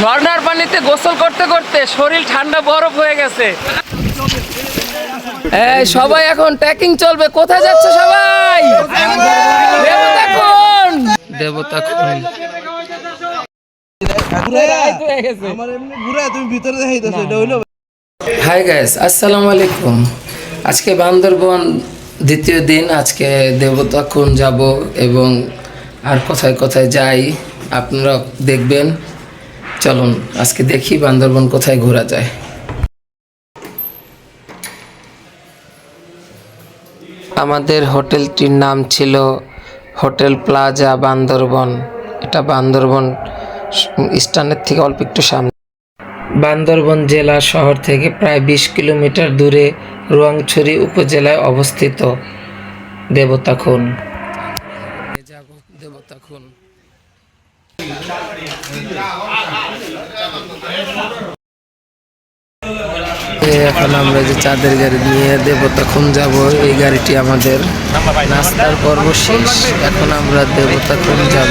ঝর্ণার পানিতে গোসল করতে করতে শরীর ঠান্ডা বরফ হয়ে গেছে। এই, সবাই এখন ট্রেকিং চলবে। কোথায় যাচ্ছে সবাই? দেবতা কোন দেবতা হাই গাইস আসসালামু আলাইকুম। আজকে বান্দরবন দ্বিতীয় দিন, আজকে দেবতা কোন যাব এবং আর কোথায় কোথায় যাই আপনারা দেখবেন। চলুন আজকে দেখি বান্দরবন কোথায় ঘোরা যায়। আমাদের হোটেলটির নাম ছিল হোটেল প্লাজা বান্দরবন। এটা বান্দরবন স্টানের থেকে অল্প একটু সামনে। বান্দরবন জেলা শহর থেকে প্রায় বিশ কিলোমিটার দূরে রোয়াংছড়ি উপজেলায় অবস্থিত দেবতাখুন যাব দেবতাখুন এখন আমরা যে চাঁদের গাড়ি নিয়ে দেবতাক্ষণ যাব এই গাড়িটি আমাদের নাস্তার পর্ব শেষ এখন আমরা দেবতাক্ষণ যাব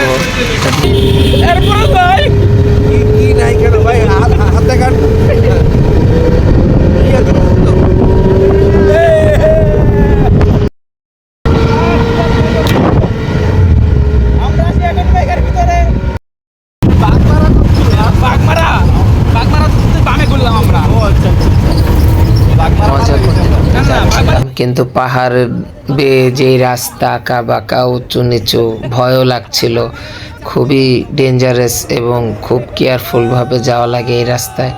মজা করতে যাচ্ছিলাম। কিন্তু পাহাড় বেয়ে যে রাস্তা আঁকা বাঁকা উঁচু নিচু, ভয়ও লাগছিল। খুবই ডেঞ্জারাস এবং খুব কেয়ারফুলভাবে যাওয়া লাগে এই রাস্তায়।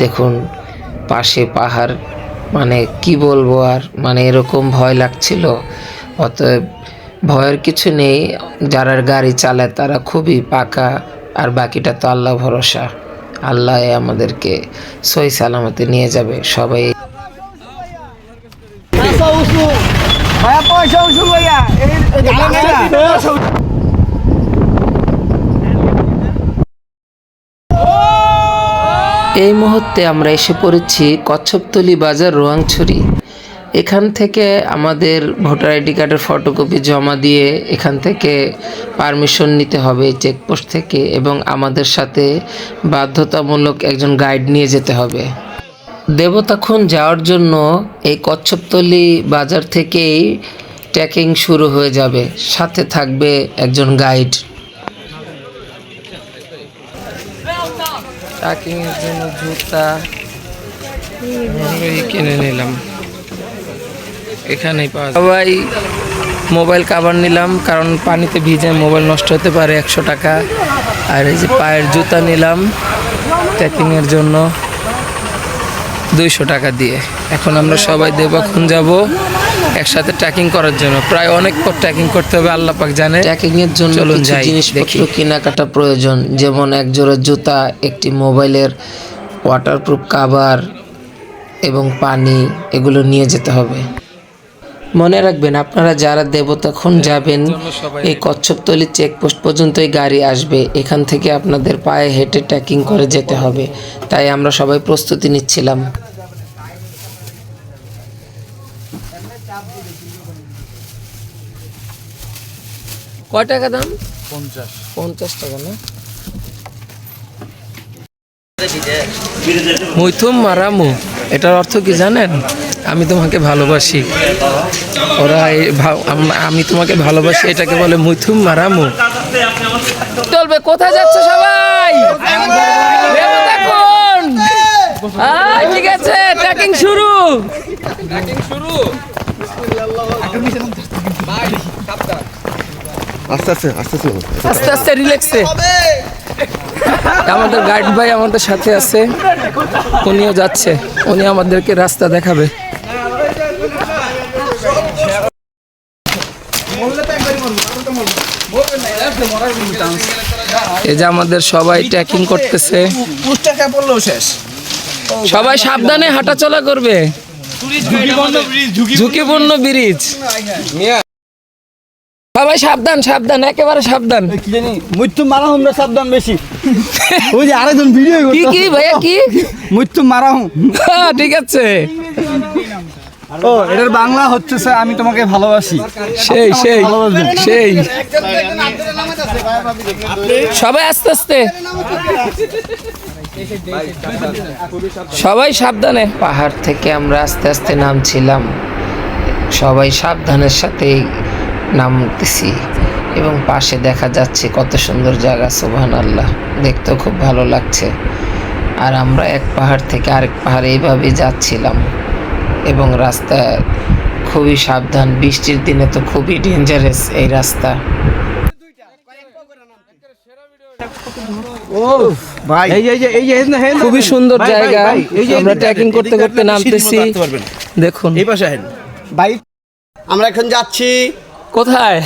দেখুন, পাশে পাহাড় মানে কি বলব আর মানে এরকম ভয় লাগছিল। অতএব ভয়ের কিছু নেই, যারা গাড়ি চালায় তারা খুবই পাকা, আর বাকিটা তো আল্লাহ ভরসা। আল্লাহ আমাদেরকে সই সালামতে নিয়ে যাবে, সবাই এই মুহূর্তে আমরা এসে পড়েছি কচ্ছপতলি বাজার রোয়াংছড়ি। এখান থেকে আমাদের ভোটার আইডি কার্ডের ফটোকপি জমা দিয়ে এখান থেকে পারমিশন নিতে হবে চেকপোস্ট থেকে এবং আমাদের সাথে বাধ্যতামূলক একজন গাইড নিয়ে যেতে হবে। দেবতাখন যাওয়ার জন্য এই কচ্ছপতলি বাজার থেকেই ট্রেকিং শুরু হয়ে যাবে। সাথে থাকবে একজন গাইড। ট্রেকিং এর জন্য জুতা কিনে নিলাম। এখানেই সবাই মোবাইল কাভার নিলাম, কারণ পানিতে ভিজে মোবাইল নষ্ট হতে পারে একশো টাকা। আর এই যে পায়ের জুতা নিলাম ট্রেকিংয়ের জন্য। দুইশো টাকা দিয়ে। এখন আমরা সবাই দেবাখুন যাব একসাথে ট্রেকিং করার জন্য। প্রায় অনেক পর ট্র্যাকিং করতে হবে আল্লাহ পাক জানে। ট্রেকিং এর জন্য কিছু জিনিসপত্র কেনাকাটা প্রয়োজন যেমন এক জোড়া জুতা একটি মোবাইলের ওয়াটারপ্রুফ কাভার এবং পানি এগুলো নিয়ে যেতে হবে। মনে রাখবেন আপনারা যারা দেবতাখন যাবেন এই কচ্ছপতলি চেকপোস্ট পর্যন্তই গাড়ি আসবে এখান থেকে আপনাদের পায়ে হেঁটে ট্রেকিং করে যেতে হবে। তাই আমরা সবাই প্রস্তুতি নিচ্ছিলাম। কয় টাকা দাম? পঞ্চাশ। পঞ্চাশ টাকা না? মুইথুম মারামু এটার অর্থ কি জানেন? আমি তোমাকে ভালোবাসি। ওরা আম- তোমাকে ভালোবাসি এটাকে বলে মুইথুম মারামু। চলবে কোথায় যাচ্ছে সবাই? ঠিক আছে ট্রেকিং শুরু। আস্তে আস্তে আস্তে আস্তে। আস্তে আস্তে রিল্যাক্সে আমাদের গাইড ভাই আমাদের সাথে আছে। উনিও যাচ্ছে। উনি আমাদেরকে রাস্তা দেখাবে। এই যে আমাদের সবাই ট্রেকিং করতেছে। সবাই সাবধানে হাঁটাচলা করবে। ঝুঁকিপূর্ণ ব্রিজ সবাই সাবধান সাবধান একেবারে সাবধান। কি জানি মৃত্যু মারা আমরা সাবধান বেশি। ওই যে আরেকজন ভিডিও কি কি ভাইয়া কি? মৃত্যু মারা হুম। ঠিক আছে। ও এটার বাংলা হচ্ছে স্যার আমি তোমাকে ভালোবাসি। সেই সেই। সেই। সবাই আস্তে আস্তে। সবাই সাবধানে। পাহাড় থেকে আমরা আস্তে আস্তে নামছিলাম। সবাই সাবধানের সাথেই নামতেছি এবং পাশে দেখা যাচ্ছে কত সুন্দর জায়গা সোভান আল্লাহ দেখতেও খুব ভালো লাগছে। আর আমরা এক পাহাড় থেকে আরেক পাহাড়ে এইভাবে যাচ্ছিলাম। এবং রাস্তা খুবই সাবধান বৃষ্টির দিনে তো খুবই ডেঞ্জারাস এই রাস্তা। খুবই সুন্দর জায়গা। এই যে আমরা ট্রেকিং করতে করতে নামতেছি। দেখুন। এই পাশে আমরা এখন যাচ্ছি কোথায়?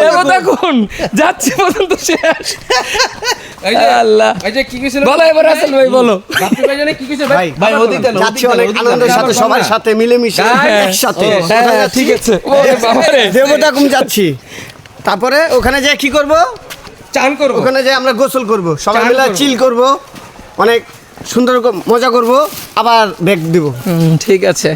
দেবতা কোন যাচ্ছে পর্যন্ত শেষ। আল্লাহ। বলো এবার আসল ভাই বলো। আনন্দের সাথে না, সবার সাথে মিলেমিশে একসাথে। হ্যাঁ ঠিক আছে। দেবতা কুম যাচ্ছি। তারপরে ওখানে যে কি করব? চান করব। ওখানে যে আমরা গোসল করব। সবাই মিলে চিল করব। অনেক সুন্দর মজা করব। আবার ব্যাগ দিব। ঠিক আছে।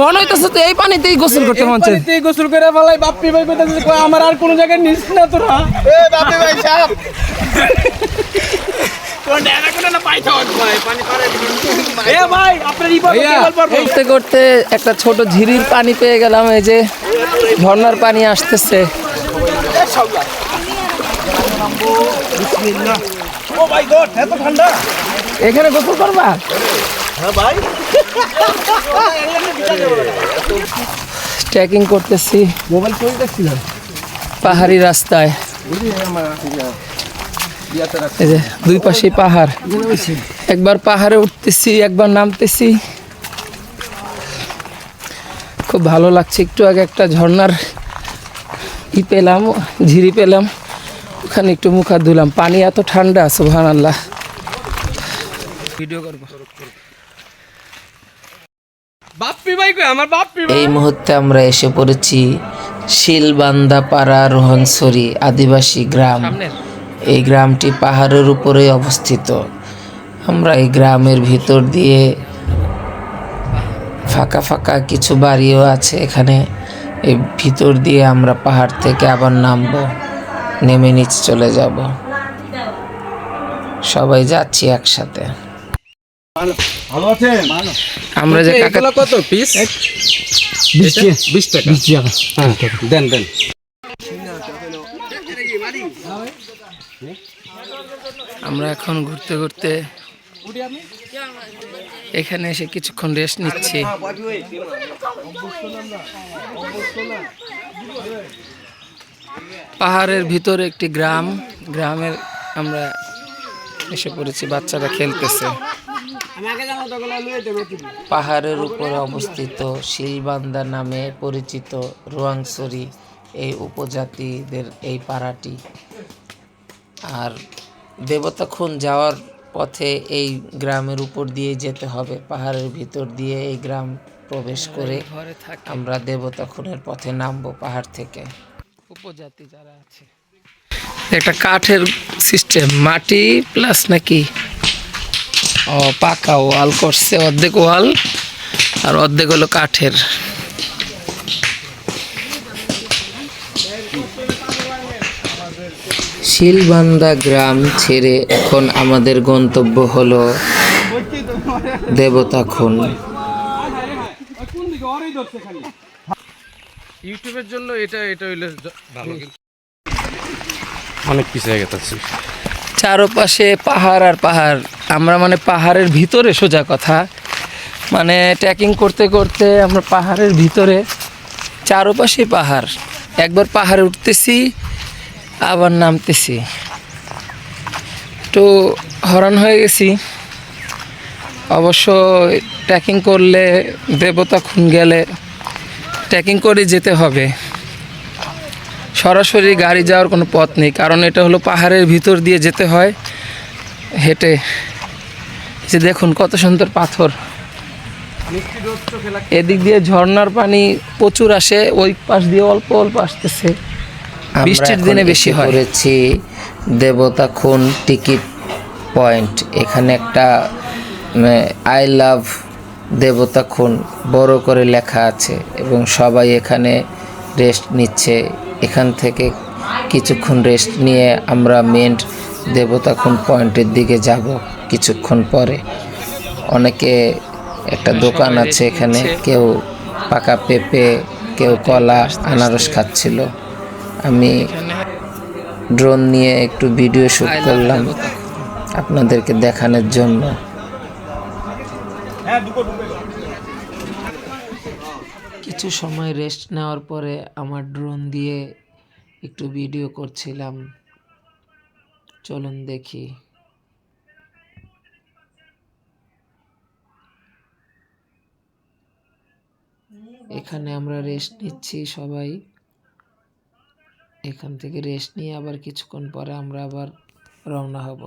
মনে হইতেছে তো এই পানিতেই গোসল করতে মন চায়। পানিতে গোসল করে ফেলাই বাপ্পি ভাই কইতাছে কই আমার আর কোন জায়গায় নিস না তোরা। এ বাপে ভাই সাহেব করতে করতে একটা ছোট ঝিরির পানি পেয়ে গেলাম এই যে ঝর্নার পানি আসতেছে। ও গড এত ঠান্ডা? এখানে গোসল করবা? হ্যাঁ ভাই। ট্রেকিং করতেছি। মোবাইল কই দেখছিলাম পাহাড়ি রাস্তায়। এই যে দুই পাশে পাহাড়। একবার পাহাড়ে উঠতেছি একবার নামতেছি। খুব ভালো লাগছে। একটু আগে একটা ঝর্ণার ই পেলাম ঝিরি পেলাম। ওখানে একটু মুখ হাত ধুলাম। পানি এত ঠান্ডা সুবহান আল্লাহ ভিডিও করব। বাপ্পি ভাই কই? আমার বাপ্পি এই মুহূর্তে আমরা এসে পড়েছি শিলবান্দাপাড়া রোহনসরি আদিবাসী গ্রাম। এই গ্রামটি পাহাড়ের উপরে অবস্থিত। আমরা এই গ্রামের ভিতর দিয়ে ফাঁকা ফাঁকা কিছু বাড়িও আছে এখানে। এই ভিতর দিয়ে আমরা পাহাড় থেকে আবার নামবো। নেমে নিচ চলে যাব। সবাই যাচ্ছি একসাথে। আমরা যে কাকা কত? পিস? 20 টাকা। 20 টাকা। দেন দেন। আমরা এখন ঘুরতে ঘুরতে এখানে এসে কিছুক্ষণ রেস্ট নিচ্ছি। পাহাড়ের ভিতরে একটি গ্রাম গ্রামের আমরা এসে পড়েছি বাচ্চারা খেলতেছে। পাহাড়ের উপরে অবস্থিত শিলবান্দা নামে পরিচিত রোয়াংসরি এই উপজাতিদের এই পাড়াটি। আর দেবতাখুন যাওয়ার পথে এই গ্রামের উপর দিয়ে যেতে হবে পাহাড়ের ভিতর দিয়ে এই গ্রাম প্রবেশ করে আমরা দেবতাখুনের পথে নামবো পাহাড় থেকে। যারা আছে। একটা কাঠের সিস্টেম মাটি প্লাস নাকি, ও, পাকা ওয়াল করছে, অর্ধেক ওয়াল আর অর্ধেক হলো কাঠের। শিলবান্দা গ্রাম ছেড়ে এখন আমাদের গন্তব্য হলো দেবতাখুন কোন দিকে ওরই ধরছে খালি ইউটিউবের জন্য এটা এটা হইলে ভালো অনেক পিছিয়ে গেছে চারপাশে পাহাড় আর পাহাড় আমরা মানে পাহাড়ের ভিতরে সোজা কথা। মানে ট্রেকিং করতে করতে আমরা পাহাড়ের ভিতরে চারপাশে পাহাড়। একবার পাহাড়ে উঠতেছি আবার নামতেছি। একটু হরান হয়ে গেছি। অবশ্য ট্রেকিং করলে দেবতা খুন গেলে ট্রেকিং করে যেতে হবে। সরাসরি গাড়ি যাওয়ার কোনো পথ নেই কারণ এটা হলো পাহাড়ের ভিতর দিয়ে যেতে হয় হেঁটে। যে দেখুন কত সুন্দর পাথর। এদিক দিয়ে ঝর্নার পানি প্রচুর আসে ওই পাশ দিয়ে অল্প অল্প আসতেছে। বৃষ্টির দিনে বেশি হয়। করেছি দেবতা খুন টিকিট পয়েন্ট। এখানে একটা আই লাভ দেবতা খুন বড় করে লেখা আছে এবং সবাই এখানে রেস্ট নিচ্ছে। এখান থেকে কিছুক্ষণ রেস্ট নিয়ে আমরা মেন দেবতা খুন পয়েন্টের দিকে যাব কিছুক্ষণ পরে। অনেকে একটা দোকান আছে এখানে কেউ পাকা পেঁপে কেউ কলা আনারস খাচ্ছিল। আমি ড্রোন নিয়ে একটু ভিডিও শ্যুট করলাম আপনাদেরকে দেখানোর জন্য। কিছু সময় রেস্ট নেওয়ার পরে আমার ড্রোন দিয়ে একটু ভিডিও করছিলাম। চলুন দেখি। এখানে আমরা রেস্ট নিচ্ছি সবাই। এখান থেকে রেস্ট নিয়ে আবার কিছুক্ষণ পরে আমরা আবার রওনা হব।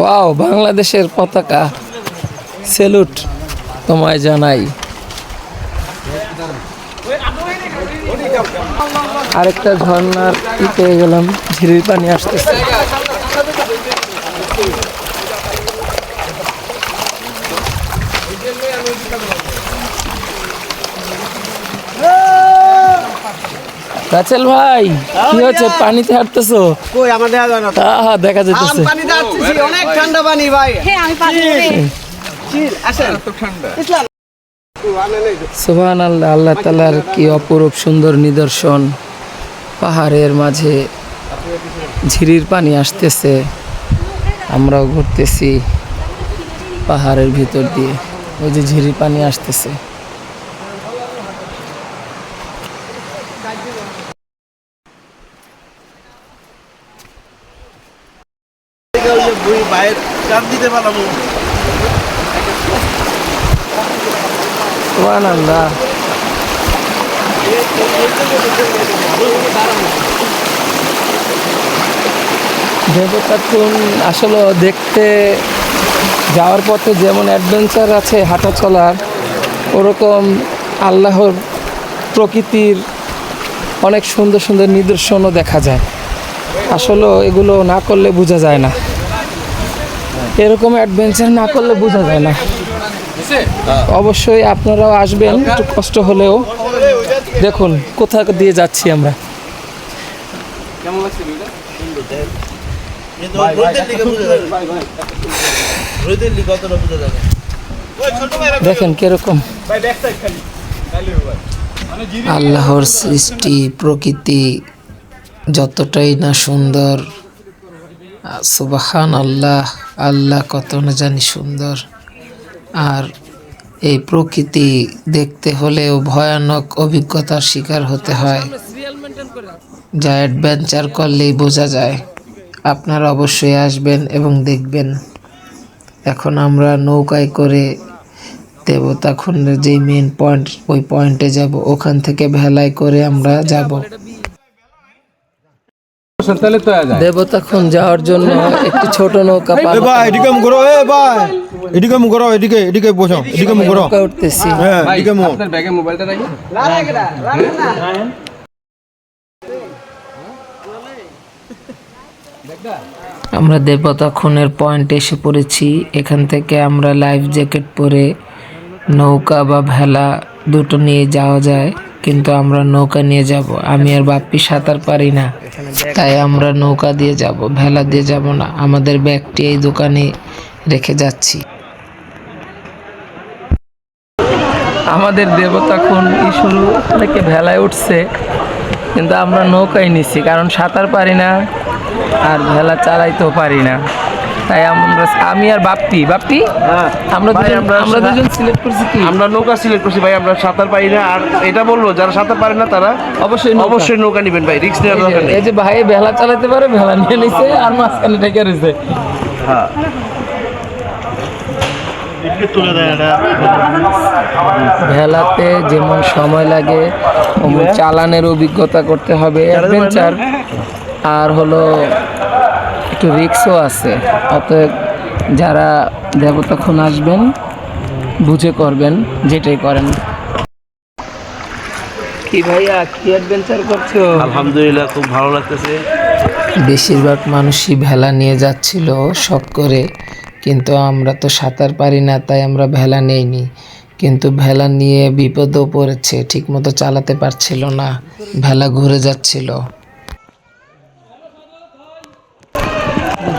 ওয়াও বাংলাদেশের পতাকা। সেলুট তোমায় জানাই। আরেকটা ঝর্ণার ই পেয়ে গেলাম ঝিরির পানি আসতেছে। রাচেল ভাই কি হচ্ছে? পানিতে হাঁটতেছো? কই আমার দেখা যায় না। আহা দেখা আম যেতেছে পানিতে আসতেছি অনেক ঠান্ডা পানি ভাই। হ্যাঁ আমি রে চিল আসেন। তো। সুবহান আল্লাহ আল্লাহ তালার কি অপরূপ সুন্দর নিদর্শন। পাহাড়ের মাঝে ঝিরির পানি আসতেছে। আমরাও ঘুরতেছি পাহাড়ের ভিতর দিয়ে। ওই যে ঝিরির পানি আসতেছে। আসলে দেখতে যাওয়ার পথে যেমন অ্যাডভেঞ্চার আছে হাঁটা চলার ওরকম আল্লাহর প্রকৃতির অনেক সুন্দর সুন্দর নিদর্শনও দেখা যায়। আসলে এগুলো না করলে বোঝা যায় না। এরকম অ্যাডভেঞ্চার না করলে বোঝা যায় না। অবশ্যই আপনারাও আসবেন, একটু কষ্ট হলেও। দেখুন, কোথা দিয়ে যাচ্ছি আমরা। দেখেন কীরকম। আল্লাহর সৃষ্টি প্রকৃতি যতটাই না সুন্দর সুবাহান আল্লাহ আল্লাহ কত না জানি সুন্দর। আর এই প্রকৃতি দেখতে হলেও ভয়ানক অভিজ্ঞতার শিকার হতে হয়। যা অ্যাডভেঞ্চার করলেই বোঝা যায়। আপনারা অবশ্যই আসবেন এবং দেখবেন। এখন আমরা নৌকায় করে দেবতা খন্ডের যেই মেন পয়েন্ট ওই পয়েন্টে যাব। ওখান থেকে ভেলায় করে আমরা যাব। দেবতা খুন যাওয়ার জন্য একটি ছোট নৌকা এদিকে মুখ এ ভাই। এদিকে মুখ করো এদিকে এদিকে বসো এদিকে মুখ করো। উঠতেছি। হ্যাঁ এদিকে মুখ। আপনার ব্যাগে মোবাইলটা রাখি। আমরা দেবতা খুনের পয়েন্টে এসে পড়েছি। এখান থেকে আমরা লাইফ জ্যাকেট পরে নৌকা বা ভেলা দুটো নিয়ে যাওয়া যায়, কিন্তু আমরা নৌকা নিয়ে যাব। আমি আর বাপ্পি সাঁতার পারি না, তাই আমরা নৌকা দিয়ে যাব, ভেলা দিয়ে যাব না। আমাদের ব্যাগটি এই দোকানে রেখে যাচ্ছি। আমাদের দেবতা খুন ই শুরু থেকে ভেলায় উঠছে, কিন্তু আমরা নৌকায় নিছি, কারণ সাঁতার পারি না আর ভেলা চালাইতেও পারি না। তাই আমরা আমি আর বাপ্তি বাপ্তি আমরা আমরা দুজন সিলেক্ট করছি কি? আমরা নৌকা সিলেক্ট করছি ভাই আমরা সাঁতার পারি না। আর এটা বলব যারা সাঁতার পারে না তারা অবশ্যই অবশ্যই নৌকা নেবেন ভাই রিস্ক নেওয়ার দরকার নেই। এই যে ভাই ভেলা চালাতে পারে ভেলা নিয়ে নিছে আর মাঝখানে ঠেকে রয়েছে। ভেলাতে যেমন সময় লাগে চালানের অভিজ্ঞতা করতে হবে অ্যাডভেঞ্চার আর হলো একটু রিক্সও আছে অতএব যারা দেবতাক্ষণ আসবেন বুঝে করবেন যেটাই করেন। কি ভাইয়া কি অ্যাডভেঞ্চার করছ? আলহামদুলিল্লাহ খুব ভালো লাগতেছে। বেশিরভাগ মানুষই ভেলা নিয়ে যাচ্ছিল শখ করে কিন্তু আমরা তো সাঁতার পারি না তাই আমরা ভেলা নেইনি। কিন্তু ভেলা নিয়ে বিপদও পড়েছে ঠিকমতো চালাতে পারছিল না ভেলা ঘুরে যাচ্ছিল।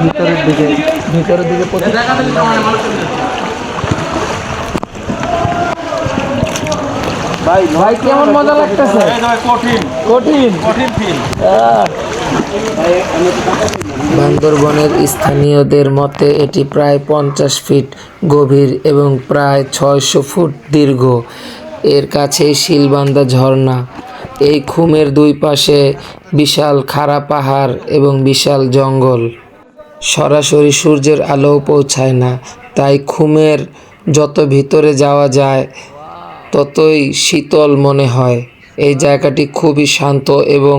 ভিতরের দিকে ভিতরের দিকে ঠান্ডা। ভাই কেমন মজা লাগতেছে? কঠিন। কঠিন? বান্দরবনের স্থানীয়দের মতে এটি প্রায় পঞ্চাশ ফিট গভীর এবং প্রায় ছয়শো ফুট দীর্ঘ। এর কাছেই শিলবান্দা ঝর্ণা। এই খুমের দুই পাশে বিশাল খাড়া পাহাড় এবং বিশাল জঙ্গল। সরাসরি সূর্যের আলোও পৌঁছায় না। তাই খুমের যত ভিতরে যাওয়া যায়, ততই শীতল মনে হয়। এই জায়গাটি খুবই শান্ত এবং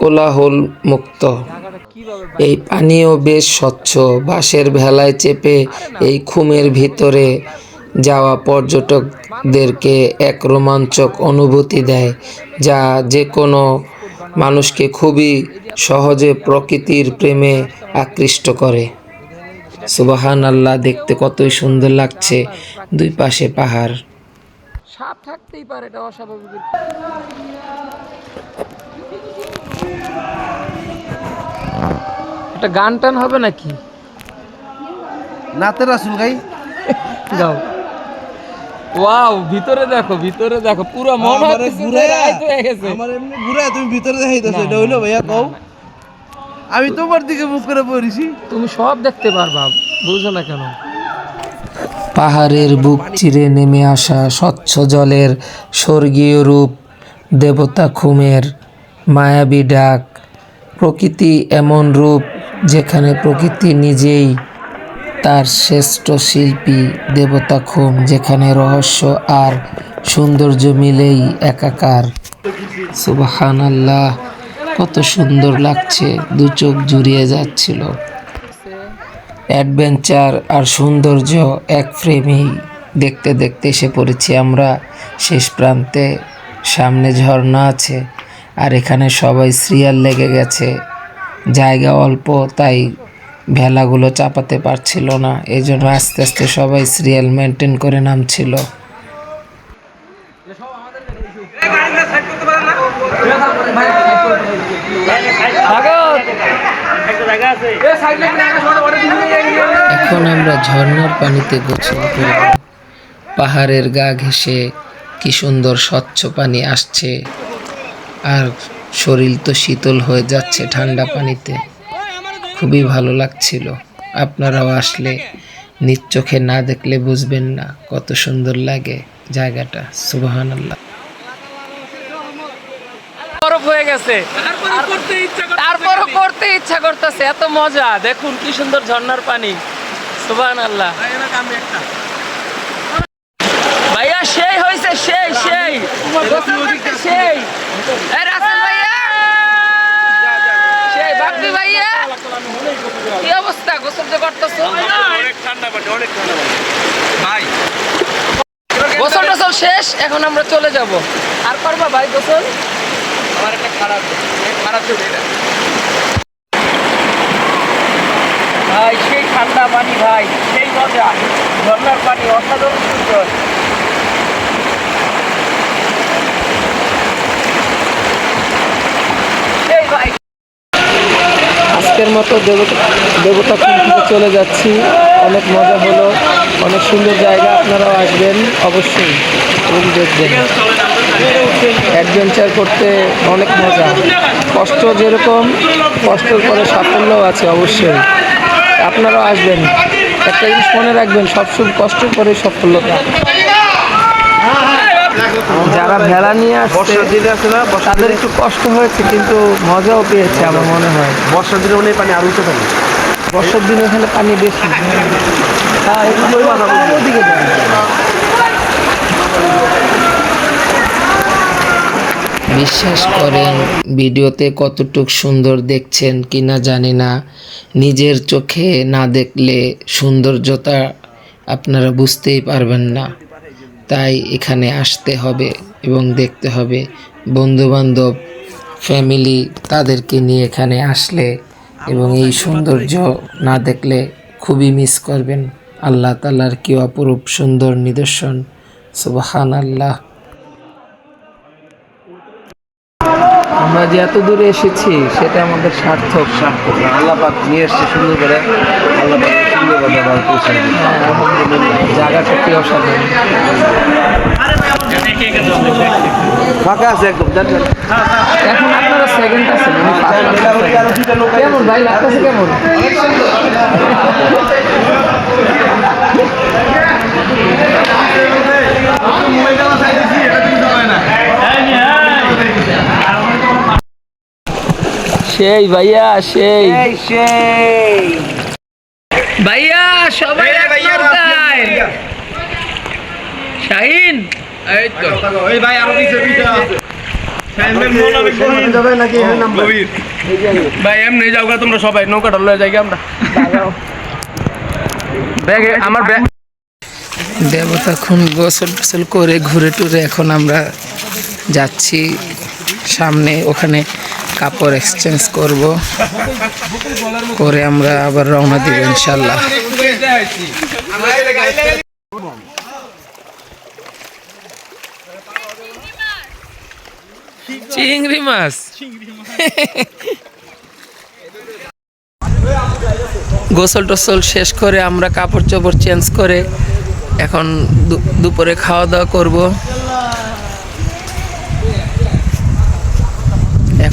কোলাহল মুক্ত এই পানিও বেশ স্বচ্ছ। বাঁশের ভেলায় চেপে এই খুমের ভিতরে যাওয়া পর্যটকদেরকে এক রোমাঞ্চক অনুভূতি দেয়, যা যে কোনো মানুষকে খুবই সহজে প্রকৃতির প্রেমে আকৃষ্ট করে। সুবাহান আল্লাহ দেখতে কতই সুন্দর লাগছে দুই পাশে পাহাড়। সাপ থাকতেই পারে এটা অস্বাভাবিক। একটা গান টান হবে নাকি? নাতে রাসুল গাই গাও ওয়াও ভিতরে দেখো ভিতরে দেখো পুরো মন হচ্ছে রাত হয়ে গেছে। আমার এমনি ঘুরে তুমি ভিতরে দেখাইতেছো এটা হইল ভাইয়া কও। আমি তোমার দিকে মুখ করে পড়েছি। তুমি সব দেখতে পারবা বুঝো না কেন। পাহাড়ের বুক চিরে নেমে আসা স্বচ্ছ জলের স্বর্গীয় রূপ দেবতা খুমের মায়াবী ডাক প্রকৃতি এমন রূপ যেখানে প্রকৃতি নিজেই তার শ্রেষ্ঠ শিল্পী দেবতা খুম যেখানে রহস্য আর সৌন্দর্য মিলেই একাকার। সুবাহান আল্লাহ কত সুন্দর লাগছে, দু চোখ জুড়িয়ে যাচ্ছিল। অ্যাডভেঞ্চার আর সৌন্দর্য এক ফ্রেমেই দেখতে দেখতে এসে পড়েছি আমরা। শেষ প্রান্তে সামনে ঝর্ণা আছে, আর এখানে সবাই সিরিয়াল লেগে গেছে। জায়গা অল্প, তাই ভেলাগুলো চাপাতে পারছিল না। এই জন্য আস্তে আস্তে সবাই সিরিয়াল মেনটেন করে নামছিল। এখন আমরা ঝর্ণার পানিতে গোসল করব। পাহাড়ের গা ঘেঁষে কি সুন্দর স্বচ্ছ পানি আসছে। আর শরীর তো শীতল হয়ে যাচ্ছে ঠান্ডা পানিতে। খুবই ভালো লাগছিল। আপনারাও আসলে নিজ চোখে না দেখলে বুঝবেন না কত সুন্দর লাগে জায়গাটা। সুবাহান আল্লাহ বরফ হয়ে গেছে। তারপরও করতে ইচ্ছা করতেছে। এত মজা। দেখুন কি সুন্দর ঝর্ণার পানি। সুবাহান আল্লাহ ভাইয়া সেই হয়েছে সেই সেই। সেই। রাসেল ভাইয়া সেই বাপি কি অবস্থা? গোসল যে করতেছো? গোসল টোসল শেষ? এখন আমরা চলে যাব। আর করবা ভাই গোসল? আমার একটা খারাপ খারাপ ভাই সেই ঠান্ডা পানি ভাই সেই মজা। ঝর্ণার পানি অসাধারণ সুন্দর সেই ভাই আজকের মতো দেবতা দেবতা থেকে চলে যাচ্ছি। অনেক মজা হলো। অনেক সুন্দর জায়গা। আপনারাও আসবেন অবশ্যই। এবং দেখবেন। অ্যাডভেঞ্চার করতে অনেক মজা। কষ্ট যেরকম, কষ্টের পরে সাফল্যও আছে অবশ্যই। আপনারাও আসবেন। একটা জিনিস মনে রাখবেন সবসময় কষ্টের পরে সাফল্যতা যারা ভেড়া নিয়ে আসছে বর্ষার দিনে আছে না তাদের একটু কষ্ট হয়েছে কিন্তু মজাও পেয়েছে আমার মনে হয়। বর্ষার দিনে মনে পানি আরও উঠে থাকে। বর্ষার দিনে এখানে পানি বেশি। হ্যাঁ ওদিকে বিশ্বাস করেন ভিডিওতে কতটুক সুন্দর দেখছেন কিনা জানি না। নিজের চোখে না দেখলে সৌন্দর্যতা আপনারা বুঝতেই পারবেন না। তাই এখানে আসতে হবে এবং দেখতে হবে। বন্ধুবান্ধব, ফ্যামিলি তাদেরকে নিয়ে এখানে আসলে এবং এই সৌন্দর্য না দেখলে খুবই মিস করবেন। আল্লাহ তালার কি অপরূপ সুন্দর নিদর্শন। সুবাহান আল্লাহ আমরা যে এত দূরে এসেছি, সেটা আমাদের সার্থক সার্থক আল্লাহ নিয়ে এসছে সুন্দর করে। আল্লাহ অসাধারণ। ফাঁকা আছে একদম এখন আপনারা সেকেন্ড আছেন আমি first আছি। কেমন ভাই লাগতেছে কেমন? সেই ভাইয়া সেই। সেই। ভাইয়া সবাই। শাহিন? নাকি এখানে নামবে ভাই এমনি যাও গা তোমরা সবাই নৌকাটা লয়ে যাই আমরা। ব্যাগে আমার ব্যাগ। দেবতা খুন গোসল টোসল করে ঘুরে টুরে এখন আমরা যাচ্ছি সামনে ওখানে। কাপড় এক্সচেঞ্জ করব। করে আমরা আবার রওনা দিব ইনশাল্লাহ। চিংড়ি মাছ। গোসল টোসল শেষ করে আমরা কাপড় চোপড় চেঞ্জ করে এখন দুপুরে খাওয়া দাওয়া করব।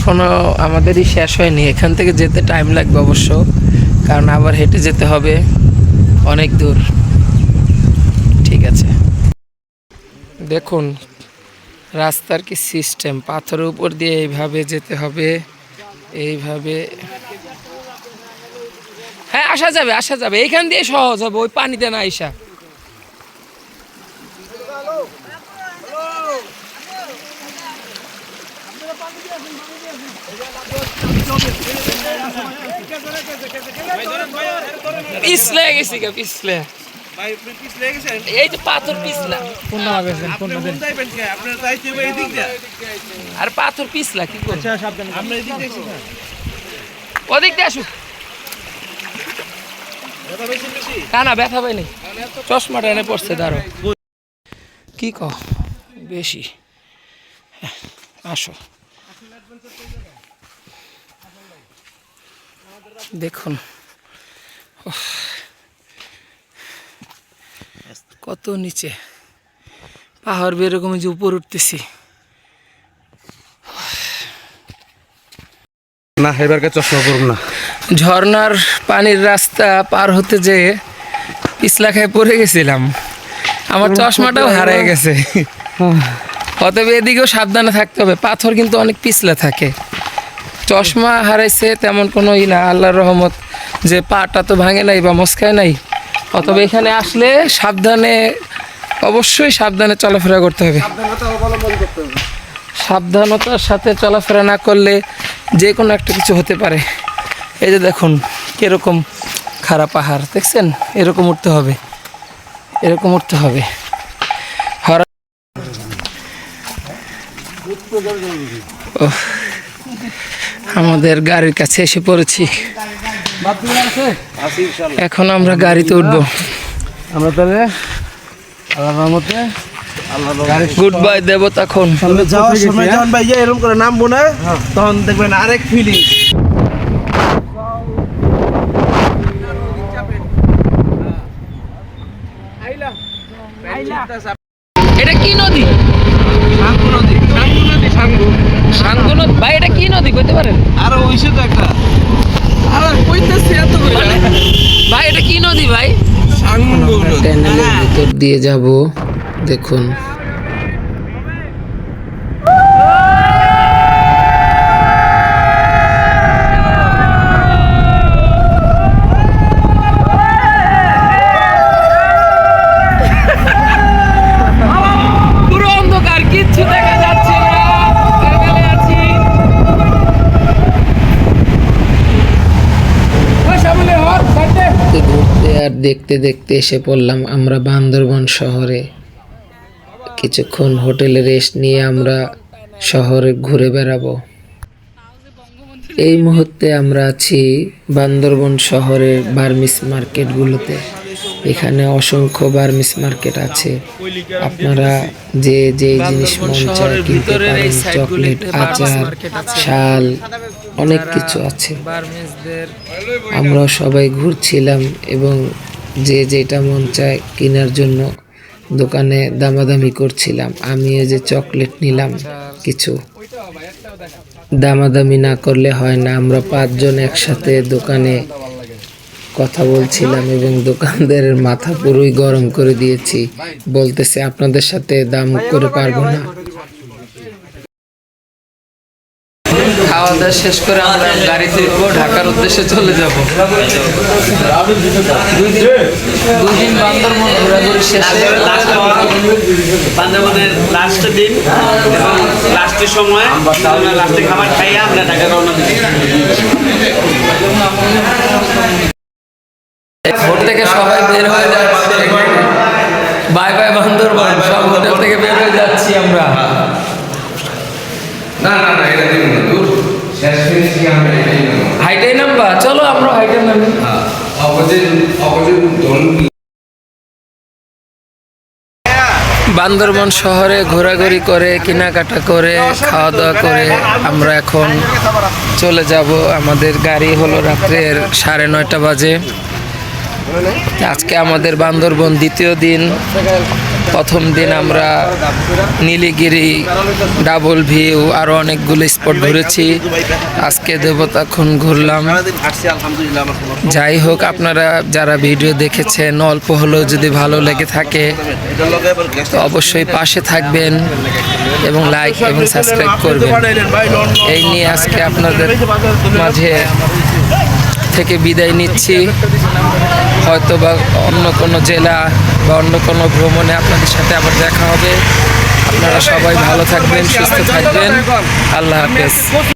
এখনও আমাদেরই শেষ হয়নি। এখান থেকে যেতে টাইম লাগবে অবশ্য, কারণ আবার হেঁটে যেতে হবে অনেক দূর। ঠিক আছে। দেখুন, রাস্তার কি সিস্টেম পাথরের উপর দিয়ে এইভাবে যেতে হবে, এইভাবে। হ্যাঁ আসা যাবে আসা যাবে। এইখান দিয়ে সহজ হবে, ওই পানিতে না আইসা। পিছলে গেছি গা পিছলে এই তো পাথর পিছলা আর পাথর পিছলা কি না। ওদিক দিয়ে আসুক না না ব্যথা পাই নাই চশমাটা এনে পড়ছে দাঁড়ো কি ক বেশি। হ্যাঁ, আসো। দেখুন। কত নিচে। পাহাড় বেরকম যে উপর উঠতেছি। না এবারকে চশমা পড়ব না। ঝর্ণার পানির রাস্তা পার হতে যে পিছলা খায় পড়ে গেছিলাম। আমার চশমাটাও হারিয়ে গেছে। অতএব এদিকেও সাবধানে থাকতে হবে। পাথর কিন্তু অনেক পিছলে থাকে। চশমা হারাইছে তেমন কোনো ই না আল্লাহর রহমত যে পাটা তো ভাঙে নাই বা মস্কায় নাই। অতএব এখানে আসলে সাবধানে অবশ্যই সাবধানে চলাফেরা করতে হবে। সাবধানতার সাথে চলাফেরা না করলে যে কোনো একটা কিছু হতে পারে। এই যে দেখুন কীরকম খারাপ পাহাড় দেখছেন? এরকম উঠতে হবে। এরকম উঠতে হবে। আমাদের গাড়ির কাছে এসে পড়েছি। এখন আমরা গাড়িতে উঠবো। আমরা তাহলে আল্লাহর রহমতে গুড বাই দেবতা খন। যাওয়ার সময় যখন ভাই এরকম করে নামবো না তখন দেখবেন আরেক ফিলিং এটা কি নদী? নদী। সাঙ্গু। নদী ভাই এটা কি নদী? কইতে পারেন? আর ওইসে তো একটা। ভাই এটা কি নদী ভাই? সাঙ্গু নদী। ভিতর দিয়ে যাব। দেখুন পুরো অন্ধকার কিচ্ছু দেখা যাচ্ছে না দেখতে দেখতে এসে পড়লাম আমরা বান্দরবন শহরে। কিছুক্ষণ হোটেলে রেস্ট নিয়ে আমরা শহরে ঘুরে বেড়াবো। এই মুহূর্তে আমরা আছি বান্দরবন শহরের বার্মিস মার্কেটগুলোতে। এখানে অসংখ্য বার্মিস মার্কেট আছে। আপনারা যে যে জিনিস মন চায় কিনতে পারেন চকলেট আচার শাল অনেক কিছু আছে। আমরা সবাই ঘুরছিলাম এবং যে যেটা মন চায় কেনার জন্য দোকানে দামাদামি করছিলাম। আমি এই যে চকলেট নিলাম কিছু। দামাদামি না করলে হয় না, আমরা পাঁচজন একসাথে দোকানে কথা বলছিলাম এবং দোকানদারের মাথা পুরোই গরম করে দিয়েছি। বলতেছে, আপনাদের সাথে দাম করে পারব না। খাওয়া দাওয়া শেষ করে আমরা গাড়িতে উঠবো ঢাকার উদ্দেশ্যে চলে যাব। দুই দিন দুই দিন বান্দরবন ঘোরাঘুরি শেষে বান্দরবনের লাস্ট দিন এবং লাস্টের সময় আমরা লাস্টে খাবার খাইয়া আমরা ঢাকা রওনা দিই থেকে সবাই বের হয়ে যাচ্ছে। বাই বাই বান্দরবান সব হোটেল থেকে বের হয়ে যাচ্ছি আমরা। না না না এটা হাইটাই নামবা চলো আমরা হাইটাই নামি। দল বান্দরবন শহরে ঘোরাঘুরি করে কেনাকাটা করে খাওয়া দাওয়া করে আমরা এখন চলে যাব। আমাদের গাড়ি হলো রাত্রের সাড়ে নয়টা বাজে। আজকে আমাদের বান্দরবন দ্বিতীয় দিন। প্রথম দিন আমরা নীলিগিরি, ডাবল ভিউ আরও অনেকগুলো স্পট ঘুরেছি। আজকে দেবতাক্ষণ ঘুরলাম। যাই হোক, আপনারা যারা ভিডিও দেখেছেন, অল্প হলেও যদি ভালো লেগে থাকে, তো অবশ্যই পাশে থাকবেন এবং লাইক এবং সাবস্ক্রাইব করবেন। এই নিয়ে আজকে আপনাদের মাঝে থেকে বিদায় নিচ্ছি। হয়তো বা অন্য কোনো জেলা বা অন্য কোনো ভ্রমণে আপনাদের সাথে আবার দেখা হবে। আপনারা সবাই ভালো থাকবেন, সুস্থ থাকবেন। আল্লাহ হাফেজ।